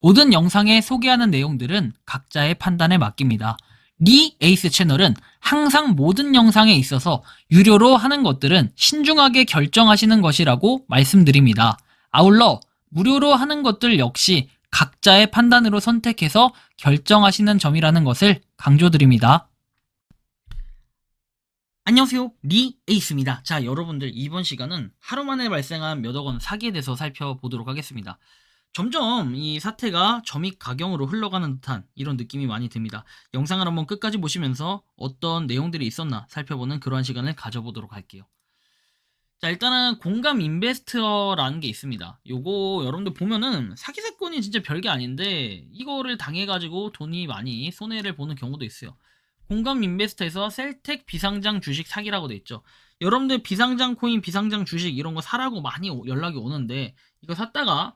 모든 영상에 소개하는 내용들은 각자의 판단에 맡깁니다. 리 에이스 채널은 항상 모든 영상에 있어서 유료로 하는 것들은 신중하게 결정하시는 것이라고 말씀드립니다. 아울러 무료로 하는 것들 역시 각자의 판단으로 선택해서 결정하시는 점이라는 것을 강조드립니다. 안녕하세요. 리 에이스입니다. 자, 여러분들 이번 시간은 하루 만에 발생한 몇 억 원 사기에 대해서 살펴보도록 하겠습니다. 점점 이 사태가 점입 가경으로 흘러가는 듯한 이런 느낌이 많이 듭니다. 영상을 한번 끝까지 보시면서 어떤 내용들이 있었나 살펴보는 그러한 시간을 가져보도록 할게요. 자, 일단은 공감 인베스터라는 게 있습니다. 요거 여러분들 보면은 사기 사건이 진짜 별게 아닌데 이거를 당해가지고 돈이 많이 손해를 보는 경우도 있어요. 공감 인베스터에서 셀텍 비상장 주식 사기라고 돼 있죠. 여러분들 비상장 코인, 비상장 주식 이런 거 사라고 많이 오- 연락이 오는데 이거 샀다가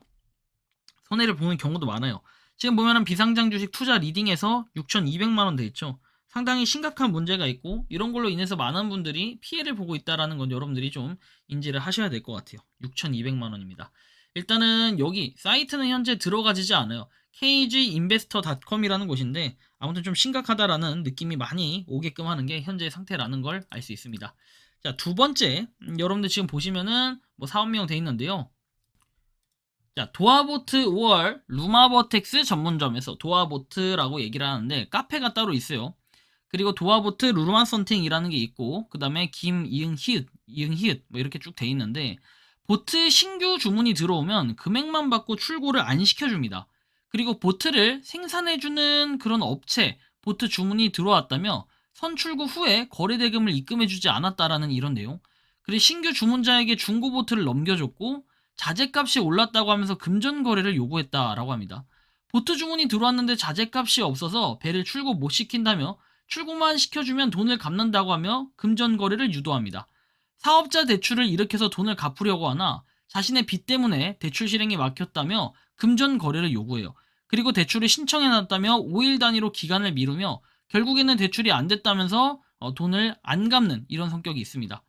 손해를 보는 경우도 많아요. 지금 보면은 비상장 주식 투자 리딩에서 6,200만 원 돼 있죠. 상당히 심각한 문제가 있고 이런 걸로 인해서 많은 분들이 피해를 보고 있다라는 건 여러분들이 좀 인지를 하셔야 될 것 같아요. 6,200만 원입니다. 일단은 여기 사이트는 현재 들어가지지 않아요. kginvestor.com이라는 곳인데 아무튼 좀 심각하다라는 느낌이 많이 오게끔 하는 게 현재 상태라는 걸 알 수 있습니다. 자, 두 번째, 음, 여러분들 지금 보시면은 뭐 사업명 돼 있는데요. 자, 도아보트 5월 루마버텍스 전문점에서 도아보트라고 얘기를 하는데 카페가 따로 있어요. 그리고 도아보트 루마 선팅이라는 게 있고 그 다음에 김이응히읗, 이응히읗 뭐 이렇게 쭉 돼 있는데 보트 신규 주문이 들어오면 금액만 받고 출고를 안 시켜줍니다. 그리고 보트를 생산해주는 그런 업체 보트 주문이 들어왔다며 선출고 후에 거래 대금을 입금해주지 않았다라는 이런 내용. 그리고 신규 주문자에게 중고 보트를 넘겨줬고 자재값이 올랐다고 하면서 금전 거래를 요구했다라고 합니다. 보트 주문이 들어왔는데 자재값이 없어서 배를 출고 못 시킨다며 출고만 시켜주면 돈을 갚는다고 하며 금전 거래를 유도합니다. 사업자 대출을 일으켜서 돈을 갚으려고 하나 자신의 빚 때문에 대출 실행이 막혔다며 금전 거래를 요구해요. 그리고 대출을 신청해놨다며 5일 단위로 기간을 미루며 결국에는 대출이 안 됐다면서 어, 돈을 안 갚는 이런 성격이 있습니다.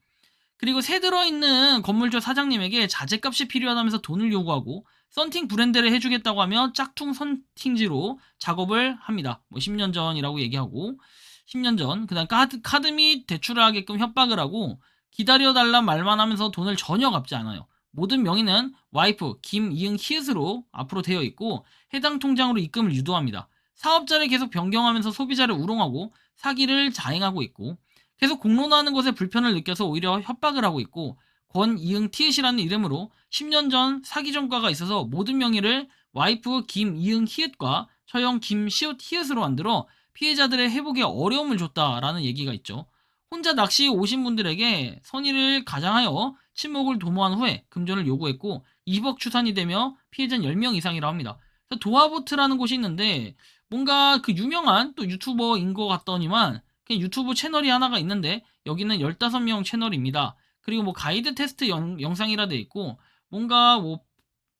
그리고 새 들어있는 건물주 사장님에게 자재값이 필요하다면서 돈을 요구하고 썬팅 브랜드를 해주겠다고 하며 짝퉁 썬팅지로 작업을 합니다. 뭐 10년 전이라고 얘기하고 10년 전 그다음 카드, 카드 및 대출을 하게끔 협박을 하고 기다려달란 말만 하면서 돈을 전혀 갚지 않아요. 모든 명의는 와이프 김이응 히읗으로 앞으로 되어 있고 해당 통장으로 입금을 유도합니다. 사업자를 계속 변경하면서 소비자를 우롱하고 사기를 자행하고 있고 계속 공론화하는 것에 불편을 느껴서 오히려 협박을 하고 있고 권이응 티읕이라는 이름으로 10년 전 사기 전과가 있어서 모든 명의를 와이프 김이응 히읗과 처형 김시옷 히읗으로 만들어 피해자들의 회복에 어려움을 줬다라는 얘기가 있죠. 혼자 낚시 오신 분들에게 선의를 가장하여 침묵을 도모한 후에 금전을 요구했고 2억 추산이 되며 피해자는 10명 이상이라고 합니다. 그래서 도아보트라는 곳이 있는데 뭔가 그 유명한 또 유튜버인 것 같더니만 유튜브 채널이 하나가 있는데 여기는 15명 채널입니다. 그리고 뭐 가이드 테스트 영, 영상이라 돼 있고 뭔가 뭐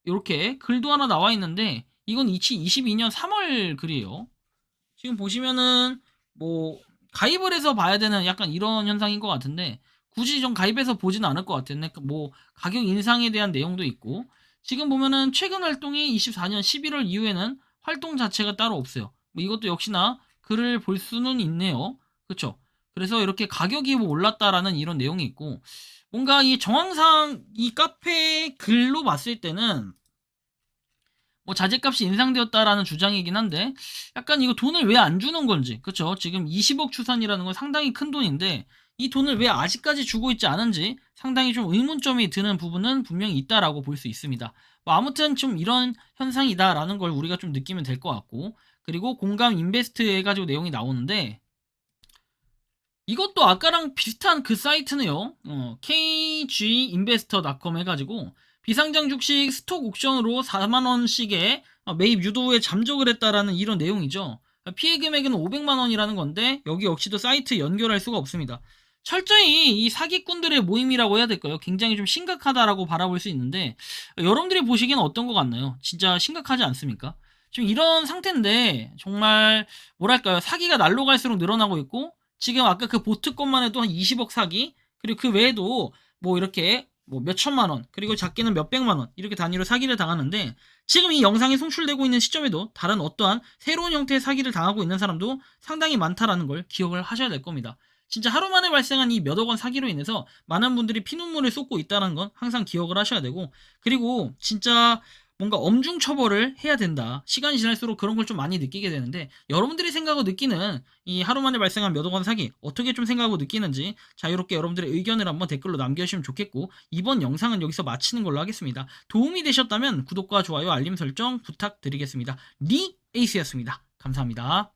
이렇게 글도 하나 나와 있는데 이건 2022년 3월 글이에요. 지금 보시면은 뭐 가입을 해서 봐야 되는 약간 이런 현상인 것 같은데 굳이 좀 가입해서 보지는 않을 것 같아요. 그러니까 뭐 가격 인상에 대한 내용도 있고 지금 보면은 최근 활동이 24년 11월 이후에는 활동 자체가 따로 없어요. 뭐 이것도 역시나 글을 볼 수는 있네요. 그렇죠? 그래서 이렇게 가격이 뭐 올랐다라는 이런 내용이 있고 뭔가 이 정황상 이 카페 글로 봤을 때는 뭐 자재값이 인상되었다라는 주장이긴 한데 약간 이거 돈을 왜 안 주는 건지 그렇죠? 지금 20억 추산이라는 건 상당히 큰 돈인데 이 돈을 왜 아직까지 주고 있지 않은지 상당히 좀 의문점이 드는 부분은 분명히 있다라고 볼 수 있습니다. 뭐 아무튼 좀 이런 현상이다라는 걸 우리가 좀 느끼면 될 것 같고 그리고 공감 인베스트 해가지고 내용이 나오는데 이것도 아까랑 비슷한 그 사이트는요. 어, kginvestor.com 해가지고 비상장 주식 스톡 옥션으로 4만 원씩의 어, 매입 유도 후에 잠적을 했다라는 이런 내용이죠. 피해 금액은 500만 원이라는 건데 여기 역시도 사이트 연결할 수가 없습니다. 철저히 이 사기꾼들의 모임이라고 해야 될까요? 굉장히 좀 심각하다라고 바라볼 수 있는데 여러분들이 보시기엔 어떤 것 같나요? 진짜 심각하지 않습니까? 지금 이런 상태인데 정말 뭐랄까요? 사기가 날로 갈수록 늘어나고 있고 지금 아까 그 보트 것만 해도 한 20억 사기 그리고 그 외에도 뭐 이렇게 뭐 몇천만 원, 그리고 작게는 몇백만 원 이렇게 단위로 사기를 당하는데 지금 이 영상이 송출되고 있는 시점에도 다른 어떠한 새로운 형태의 사기를 당하고 있는 사람도 상당히 많다라는 걸 기억을 하셔야 될 겁니다. 진짜 하루 만에 발생한 이 몇억 원 사기로 인해서 많은 분들이 피눈물을 쏟고 있다는 건 항상 기억을 하셔야 되고 그리고 진짜 뭔가 엄중 처벌을 해야 된다. 시간이 지날수록 그런 걸 좀 많이 느끼게 되는데 여러분들이 생각하고 느끼는 이 하루 만에 발생한 몇 억 원 사기 어떻게 좀 생각하고 느끼는지 자유롭게 여러분들의 의견을 한번 댓글로 남겨주시면 좋겠고 이번 영상은 여기서 마치는 걸로 하겠습니다. 도움이 되셨다면 구독과 좋아요 알림 설정 부탁드리겠습니다. 리 에이스였습니다. 감사합니다.